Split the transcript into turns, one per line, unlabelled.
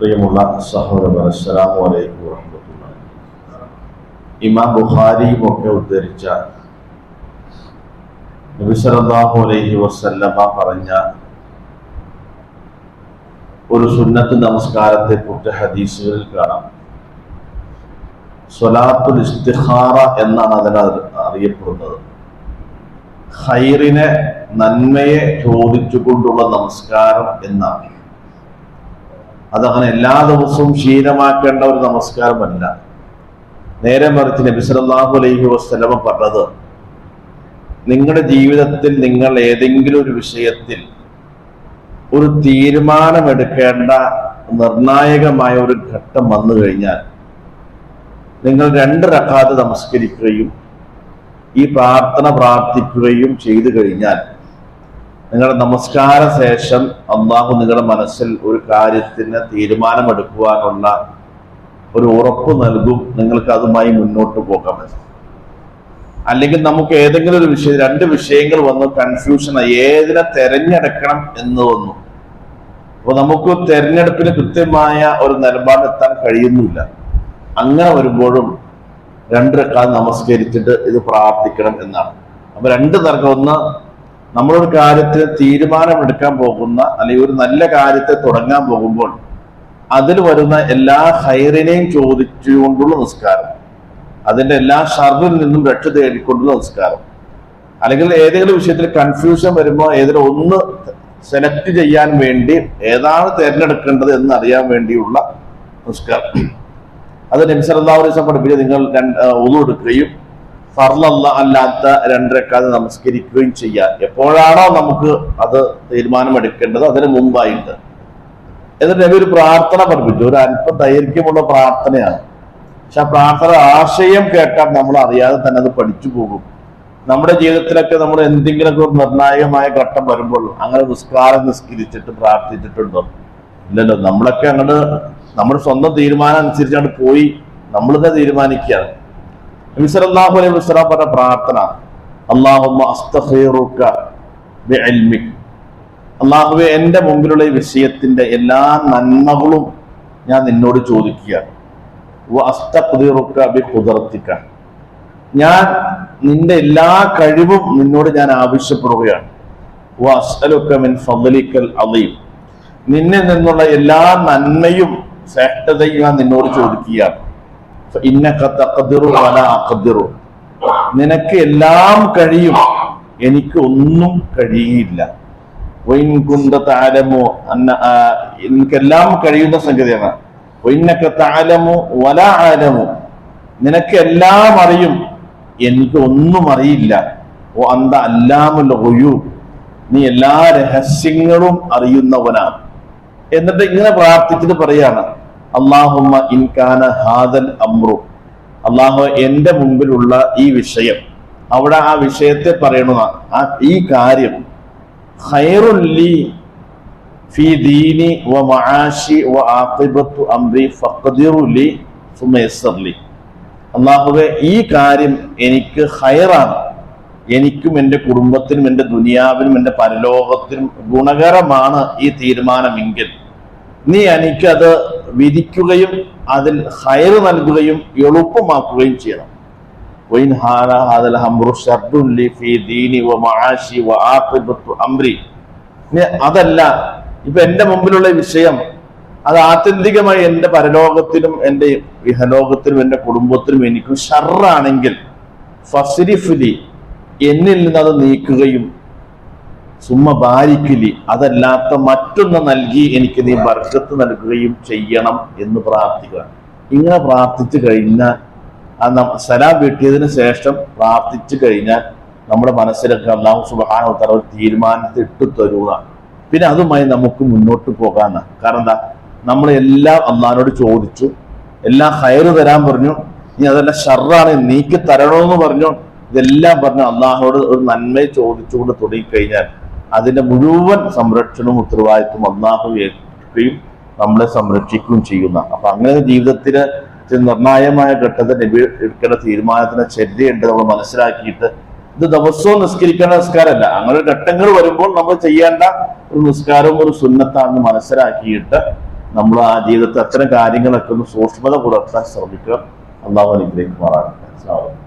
പ്രിയമുള്ള സഹോദരൻ അസ്സലാമു അലൈക്കും വറഹ്മത്തുള്ളാഹി ഇമാം ബുഖാരിയും ഒക്കെ ഉദ്ധരിച്ച നബി സല്ലല്ലാഹു അലൈഹി വസല്ലമ പറഞ്ഞ ഒരു സുന്നത്ത് നമസ്കാരത്തെ കുറിച്ച് ഹദീസുകളിൽ കാണാം. സ്വലാത്തുൽ ഇസ്തിഖാറ എന്നാണ് അതിന് അറിയപ്പെടുന്നത്. ഹൈറിനെ നന്മയെ ചോദിച്ചുകൊണ്ടുള്ള നമസ്കാരം എന്നാണ്. അതങ്ങനെ എല്ലാ ദിവസവും ശീലമാക്കേണ്ട ഒരു നമസ്കാരമല്ല. നേരെ മറിച്ച് നബി അലൈഹി വസ്ലമ പറഞ്ഞത് നിങ്ങളുടെ ജീവിതത്തിൽ നിങ്ങൾ ഏതെങ്കിലും ഒരു വിഷയത്തിൽ ഒരു തീരുമാനമെടുക്കേണ്ട നിർണായകമായ ഒരു ഘട്ടം വന്നു കഴിഞ്ഞാൽ നിങ്ങൾ രണ്ട് റക്കാത്ത് നമസ്കരിക്കുകയും ഈ പ്രാർത്ഥന പ്രാർത്ഥിക്കുകയും ചെയ്തു കഴിഞ്ഞാൽ നിങ്ങളുടെ നമസ്കാര ശേഷം അള്ളാഹു നിങ്ങളുടെ മനസ്സിൽ ഒരു കാര്യത്തിന് തീരുമാനമെടുക്കുവാനുള്ള ഒരു ഉറപ്പ് നൽകും. നിങ്ങൾക്ക് അതുമായി മുന്നോട്ട് പോകാമെന്ന് അല്ലെങ്കിൽ നമുക്ക് ഏതെങ്കിലും ഒരു വിഷയം രണ്ട് വിഷയങ്ങൾ വന്നു കൺഫ്യൂഷൻ ഏതിനെ തെരഞ്ഞെടുക്കണം എന്ന് വന്നു അപ്പൊ നമുക്ക് തെരഞ്ഞെടുപ്പിന് കൃത്യമായ ഒരു നിലപാടെത്താൻ കഴിയുന്നില്ല. അങ്ങനെ വരുമ്പോഴും രണ്ട് റക്കാത്ത് നമസ്കരിച്ചിട്ട് ഇത് പ്രാർത്ഥിക്കണം എന്നാണ്. അപ്പൊ രണ്ട് തർക്കം. ഒന്ന് നമ്മളൊരു കാര്യത്തിന് തീരുമാനമെടുക്കാൻ പോകുന്ന അല്ലെങ്കിൽ ഒരു നല്ല കാര്യത്തെ തുടങ്ങാൻ പോകുമ്പോൾ അതിൽ വരുന്ന എല്ലാ ഹൈറിനെയും ചോദിച്ചുകൊണ്ടുള്ള നിസ്കാരം. അതിന്റെ എല്ലാ ഷർറിൽ നിന്നും രക്ഷ തേടിക്കൊണ്ടുള്ള നിസ്കാരം. അല്ലെങ്കിൽ ഏതെങ്കിലും വിഷയത്തിൽ കൺഫ്യൂഷൻ വരുമ്പോൾ ഏതെങ്കിലും ഒന്ന് സെലക്ട് ചെയ്യാൻ വേണ്ടി ഏതാണ് തിരഞ്ഞെടുക്കേണ്ടത് എന്ന് അറിയാൻ വേണ്ടിയുള്ള നിസ്കാരം. അത് നിമിഷം പഠിപ്പിച്ച് നിങ്ങൾ ഒതു എടുക്കുകയും ഫർലല്ല അല്ലാത്ത രണ്ടരക്കാതെ നമസ്കരിക്കുകയും ചെയ്യാം എപ്പോഴാണോ നമുക്ക് അത് തീരുമാനമെടുക്കേണ്ടത് അതിന് മുമ്പായിട്ട്. എന്നിട്ട് നബി ഒരു പ്രാർത്ഥന പഠിപ്പിച്ചു. ഒരു അല്പം ദൈർഘ്യമുള്ള പ്രാർത്ഥനയാണ്. പക്ഷെ ആ പ്രാർത്ഥന ആശയം കേട്ടാൽ നമ്മൾ അറിയാതെ തന്നെ അത് പഠിച്ചു പോകും. നമ്മുടെ ജീവിതത്തിലൊക്കെ നമ്മൾ എന്തെങ്കിലുമൊക്കെ ഒരു നിർണായകമായ ഘട്ടം വരുമ്പോൾ അങ്ങനെ നിസ്കാരം നിസ്കരിച്ചിട്ട് പ്രാർത്ഥിച്ചിട്ടുണ്ടോ? ഇല്ലല്ലോ. നമ്മളൊക്കെ അങ്ങോട്ട് നമ്മുടെ സ്വന്തം തീരുമാനം അനുസരിച്ചാണ് പോയി നമ്മൾ തന്നെ തീരുമാനിക്കുകയാണ്. നബിസലാഹു അലൈഹി പ്രാർത്ഥന അള്ളാഹുവെ എന്റെ മുമ്പിലുള്ള ഈ വിഷയത്തിന്റെ എല്ലാ നന്മകളും ഞാൻ നിന്നോട് ചോദിക്കുകയാണ് ഞാൻ നിന്റെ എല്ലാ കഴിവും നിന്നോട് ഞാൻ ആവശ്യപ്പെടുകയാണ്. മിൻ നിന്നുള്ള എല്ലാ നന്മയും ശ്രേഷ്ഠതയും ഞാൻ നിന്നോട് ചോദിക്കുകയാണ്. നിനക്ക് എല്ലാം കഴിയും. എനിക്ക് ഒന്നും കഴിയില്ല. എനിക്കെല്ലാം കഴിയുന്ന സംഗതിയാണ് വൈനക്ക താലമോ വല ആലമോ നിനക്ക് എല്ലാം അറിയും. എനിക്ക് ഒന്നും അറിയില്ല. ഓ അന്ത അല്ലാമല്ല ഒഴിയൂ നീ എല്ലാ രഹസ്യങ്ങളും അറിയുന്നവനാണ്. എന്നിട്ട് ഇങ്ങനെ പ്രാർത്ഥിച്ചിട്ട് പറയാണ്. അള്ളാഹുമ്മ ഇൻകാന ഹാദൽ അമ്രു അള്ളാഹു എന്റെ മുമ്പിലുള്ള ഈ വിഷയം അവിടെ ആ വിഷയത്തെ പറയണ ആ ഈ കാര്യം ഖൈറുല്ലി ഫി ദീനി വ മആശി വ ആഖിബത്തു അംരി ഫഖദിറുലി സുമയസ്സർലി അള്ളാഹുവെ ഈ കാര്യം എനിക്ക് ഹൈറാണ് എനിക്കും എന്റെ കുടുംബത്തിനും എന്റെ ദുനിയാവിനും എന്റെ പരലോകത്തിനും ഗുണകരമാണ് ഈ തീരുമാനമെങ്കിൽ. നീ എനിക്കത് വിധിക്കുകയും അതിൽ ഹയർ നൽകുകയും എളുപ്പമാക്കുകയും ചെയ്യണം. അതല്ല ഇപ്പൊ എന്റെ മുമ്പിലുള്ള വിഷയം അത് ആത്യന്തികമായി എന്റെ പരലോകത്തിനും എന്റെ വിഹലോകത്തിനും എന്റെ കുടുംബത്തിനും എനിക്കും ഷർറാണെങ്കിൽ ഫസിരിഫുലി എന്നിൽ നിന്ന് അത് നീക്കുകയും സുമ്മ ബാരിക്കലി അതല്ലാത്ത മറ്റൊന്ന് നൽകി എനിക്ക് നീ ബർക്കത്ത് നൽകുകയും ചെയ്യണം എന്ന് പ്രാർത്ഥിക്കുക. ഇങ്ങനെ പ്രാർത്ഥിച്ചു കഴിഞ്ഞാൽ ആ സലാം വീട്ടിയതിന് ശേഷം പ്രാർത്ഥിച്ചു കഴിഞ്ഞാൽ നമ്മുടെ മനസ്സിലൊക്കെ അള്ളാഹു സുബാന തല ഒരു തീരുമാനത്തെ ഇട്ടു തരുക പിന്നെ അതുമായി നമുക്ക് മുന്നോട്ട് പോകാനാണ് കാരണം എന്താ? നമ്മൾ എല്ലാം അള്ളഹാനോട് ചോദിച്ചു എല്ലാം ഹയറ് തരാൻ പറഞ്ഞു ഇനി അതെല്ലാം ഷർറാണ് നീക്കി തരണമെന്ന് പറഞ്ഞു ഇതെല്ലാം പറഞ്ഞു അള്ളാഹോട് ഒരു നന്മയെ ചോദിച്ചുകൊണ്ട് തുടങ്ങിക്കഴിഞ്ഞാൽ അതിന്റെ മുഴുവൻ സംരക്ഷണവും ഉത്തരവാദിത്വം അള്ളാഹു ഏൽക്കുകയും നമ്മളെ സംരക്ഷിക്കുകയും ചെയ്യുന്ന. അപ്പൊ അങ്ങനെ ജീവിതത്തിന് നിർണായകമായ ഘട്ടത്തിൽ നബി എടുക്കേണ്ട തീരുമാനത്തിന് ചര്യയുണ്ട് നമ്മൾ മനസ്സിലാക്കിയിട്ട് ഇത് ദിവസവും നിസ്കരിക്കേണ്ട നിസ്കാരമല്ല. അങ്ങനെ ഘട്ടങ്ങൾ വരുമ്പോൾ നമ്മൾ ചെയ്യേണ്ട ഒരു നിസ്കാരവും ഒരു സുന്നത്താണെന്ന് മനസ്സിലാക്കിയിട്ട് നമ്മൾ ആ ജീവിതത്തിൽ അത്തരം കാര്യങ്ങളൊക്കെ ഒന്ന് സൂക്ഷ്മത പുലർത്താൻ ശ്രമിക്കുക. അള്ളാഹു അനുഗ്രഹിക്കുമാറാകട്ടെ.